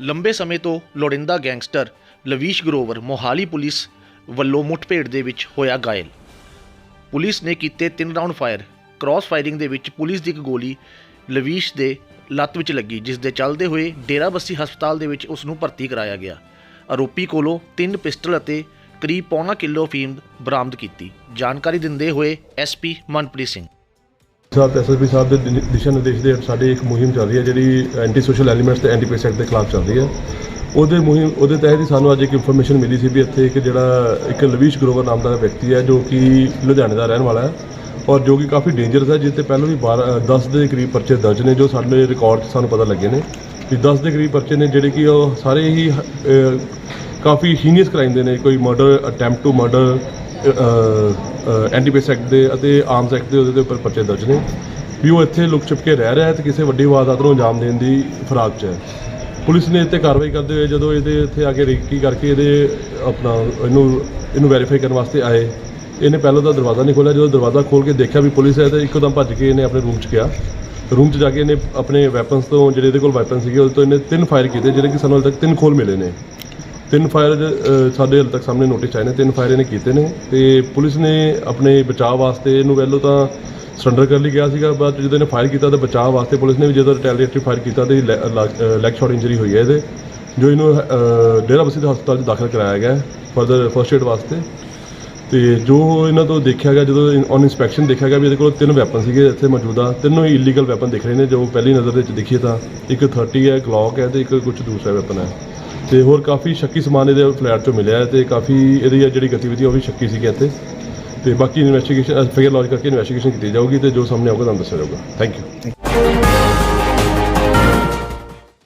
ਲੰਬੇ ਸਮੇਂ ਤੋਂ ਲੋੜਿੰਦਾ ਗੈਂਗਸਟਰ ਲਵੀਸ਼ ਗਰੋਵਰ ਮੋਹਾਲੀ ਪੁਲਿਸ ਵੱਲੋਂ ਮੁੱਠਭੇੜ ਦੇ ਵਿੱਚ ਹੋਇਆ ਗਾਇਲ ਪੁਲਿਸ ਨੇ ਕੀਤੇ ਤਿੰਨ ਰਾਉਂਡ ਫਾਇਰ। ਕ੍ਰਾਸ ਫਾਇਰਿੰਗ ਦੇ ਵਿੱਚ ਪੁਲਿਸ ਦੀ ਇੱਕ ਗੋਲੀ ਲਵੀਸ਼ ਦੇ ਲੱਤ ਵਿੱਚ ਲੱਗੀ, ਜਿਸ ਦੇ ਚੱਲਦੇ ਹੋਏ ਡੇਰਾਬੱਸੀ ਹਸਪਤਾਲ ਦੇ ਵਿੱਚ ਉਸ ਨੂੰ ਭਰਤੀ ਕਰਾਇਆ ਗਿਆ। ਆਰੋਪੀ ਕੋਲੋਂ ਤਿੰਨ ਪਿਸਟਲ ਅਤੇ ਕਰੀਬ ਪੌਣਾ ਕਿਲੋ ਫੀਮ ਬਰਾਮਦ ਕੀਤੀ। ਜਾਣਕਾਰੀ ਦਿੰਦੇ ਹੋਏ ਐਸਪੀ ਮਨਪ੍ਰੀਤ ਸਿੰਘ। ਸਾਹਿਬ ਐਸਐਸਪੀ ਸਾਹਿਬ ਦੇ ਦਿਸ਼ਾ ਨਿਰਦੇਸ਼ ਦੇ ਹੇਠ ਸਾਡੀ ਇੱਕ ਮੁਹਿੰਮ ਚੱਲ ਰਹੀ ਹੈ ਜਿਹੜੀ ਐਂਟੀ ਸੋਸ਼ਲ ਐਲੀਮੈਂਟਸ ਤੇ ਐਂਟੀ ਪੇਸੈਕਟ ਦੇ ਖਿਲਾਫ ਚੱਲ ਰਹੀ ਹੈ। ਉਹਦੇ ਮੁਹਿੰਮ ਉਹਦੇ ਤਹਿਤ ਹੀ ਸਾਨੂੰ ਅੱਜ ਇੱਕ ਇਨਫੋਰਮੇਸ਼ਨ ਮਿਲੀ ਸੀ ਵੀ ਇੱਥੇ ਇੱਕ ਜਿਹੜਾ ਇੱਕ ਲਵੀਸ਼ ਗਰੋਵਰ ਨਾਮ ਦਾ ਵਿਅਕਤੀ ਹੈ ਜੋ ਕਿ ਲੁਧਿਆਣੇ ਦਾ ਰਹਿਣ ਵਾਲਾ ਹੈ ਔਰ ਜੋ ਕਿ ਕਾਫੀ ਡੇਂਜਰਸ ਹੈ ਜਿਸ ਤੇ ਪਹਿਲਾਂ ਵੀ 12 ਅ, 10 ਦੇ ਕਰੀਬ ਪਰਚੇ ਦਰਜ ਨੇ ਜੋ ਸਾਡੇ ਰਿਕਾਰਡ 'ਚ ਸਾਨੂੰ ਪਤਾ ਲੱਗੇ ਨੇ। ਵੀ 10 ਦੇ ਕਰੀਬ ਪਰਚੇ ਨੇ ਜਿਹੜੇ ਕਿ ਉਹ ਸਾਰੇ ਹੀ ਕਾਫੀ ਹੀਨੀਅਸ ਕ੍ਰਾਈਮ ਦੇ ਨੇ। ਕੋਈ murder attempt to murder NDPS act ਦੇ ਅਤੇ ਆਰਮਸ ਐਕਟ ਦੇ ਉਹਦੇ ਦੇ ਉੱਪਰ ਪਰਚੇ ਦਰਜ ਨੇ। ਵੀ ਉਹ ਇੱਥੇ ਲੁਕ ਛਿਪ ਕੇ ਰਹਿ ਰਿਹਾ ਹੈ ਤੇ ਕਿਸੇ ਵੱਡੀ ਵਾਰਦਾਤ ਨੂੰ ਅੰਜਾਮ ਦੇਣ ਦੀ ਫਰਾਕ 'ਚ ਹੈ। ਪੁਲਿਸ ਨੇ ਇੱਥੇ ਕਾਰਵਾਈ ਕਰਦੇ ਹੋਏ ਜਦੋਂ ਇਹਦੇ ਇੱਥੇ ਆ ਕੇ ਰੇਕੀ ਕਰਕੇ ਇਹਦੇ ਆਪਣਾ ਇਹਨੂੰ ਇਹਨੂੰ ਵੈਰੀਫਾਈ ਕਰਨ ਵਾਸਤੇ ਆਏ, ਇਹਨੇ ਪਹਿਲਾਂ ਤਾਂ ਦਰਵਾਜ਼ਾ ਨਹੀਂ ਖੋਲ੍ਹਿਆ। ਜਦੋਂ ਦਰਵਾਜ਼ਾ ਖੋਲ੍ਹ ਕੇ ਦੇਖਿਆ ਵੀ ਪੁਲਿਸ ਹੈ ਤਾਂ ਇੱਕਦਮ ਭੱਜ ਕੇ ਇਹਨੇ ਆਪਣੇ ਰੂਮ 'ਚ ਗਿਆ। ਰੂਮ 'ਚ ਜਾ ਕੇ ਇਹਨੇ ਆਪਣੇ ਵੈਪਨਸ ਤੋਂ, ਜਿਹੜੇ ਇਹਦੇ ਕੋਲ ਵੈਪਨ ਸੀਗੇ, ਉਹਦੇ ਤੋਂ ਇਹਨੇ ਤਿੰਨ ਫਾਇਰ ਕੀਤੇ, ਜਿਹੜੇ ਕਿ ਸਾਨੂੰ ਹਾਲੇ ਤੱਕ ਤਿੰਨ ਖੋਲ ਮਿਲੇ ਨੇ। ਤਿੰਨ ਫਾਇਰ ਸਾਡੇ ਹਾਲੇ ਤੱਕ ਸਾਹਮਣੇ ਨੋਟਿਸ ਆਏ ਨੇ, ਤਿੰਨ ਫਾਇਰ ਇਹਨੇ ਕੀਤੇ ਨੇ ਤੇ ਪੁਲਿਸ ਨੇ ਆਪਣੇ ਬਚਾਅ ਵਾਸਤੇ ਇਹਨੂੰ ਪਹਿਲਾਂ ਤਾਂ ਸਰੈਂਡਰ ਕਰ ਲਈ ਗਿਆ ਸੀਗਾ, ਬਾਅਦ ਜਦੋਂ ਇਹਨੇ ਫਾਇਰ ਕੀਤਾ ਤਾਂ ਬਚਾਅ ਵਾਸਤੇ ਪੁਲਿਸ ਨੇ ਵੀ ਜਦੋਂ ਰਿਟੈਲੀਏਟਰੀ ਫਾਇਰ ਕੀਤਾ ਤੇ ਲੈਗ ਸ਼ਾਟ ਇੰਜਰੀ ਹੋਈ ਹੈ ਇਹਦੇ, ਜੋ ਇਹਨੂੰ ਡੇਰਾ ਡੇਰਾਬੱਸੀ ਦੇ ਹਸਪਤਾਲ 'ਚ ਦਾਖਲ ਕਰਾਇਆ ਗਿਆ ਫਰਦਰ ਫਰਸਟ ਏਡ ਵਾਸਤੇ। ਤੇ ਜੋ ਇਹਨਾਂ ਤੋਂ ਦੇਖਿਆ ਗਿਆ, ਜਦੋਂ ਔਨ ਇਨਸਪੈਕਸ਼ਨ ਦੇਖਿਆ ਗਿਆ ਵੀ ਇਹਦੇ ਕੋਲ ਤਿੰਨ ਵੈਪਨ ਸੀਗੇ ਇੱਥੇ ਮੌਜੂਦਾ, ਤਿੰਨੋਂ ਹੀ ਇਲੀਗਲ ਵੈਪਨ ਦਿਖ ਰਹੇ ਨੇ, ਜੋ ਪਹਿਲੀ ਨਜ਼ਰ ਦੇ ਵਿੱਚ ਦਿਖੀਏ ਤਾਂ ਇੱਕ 30 ਹੈ ਗਲੌਕ ਹੈ ਤੇ ਇੱਕ ਕੁਝ ਦੂਸਰਾ ਵੈਪਨ ਹੈ। ਤੇ ਹੋਰ ਕਾਫੀ ਸ਼ੱਕੀ ਸਮਾਨ ਇਹਦੇ ਫਲੈਟ ਚੋਂ ਮਿਲਿਆ ਹੈ ਤੇ ਕਾਫੀ ਇਹਦੀ ਜਿਹੜੀ ਗਤੀਵਿਧੀ ਉਹ ਵੀ ਸ਼ੱਕੀ ਸੀਗੀ ਇੱਥੇ। ਤੇ ਬਾਕੀ ਇਨਵੈਸਟੀਗੇਸ਼ਨ ਫਿਗਰ ਲੌਜ ਕਰਕੇ ਇਨਵੈਸਟੀਗੇਸ਼ਨ ਕੀਤੀ ਜਾਊਗੀ ਤੇ ਜੋ ਸਾਹਮਣੇ ਆਊਗਾ ਤੁਹਾਨੂੰ ਦੱਸਿਆ ਜਾਊਗਾ। Thank you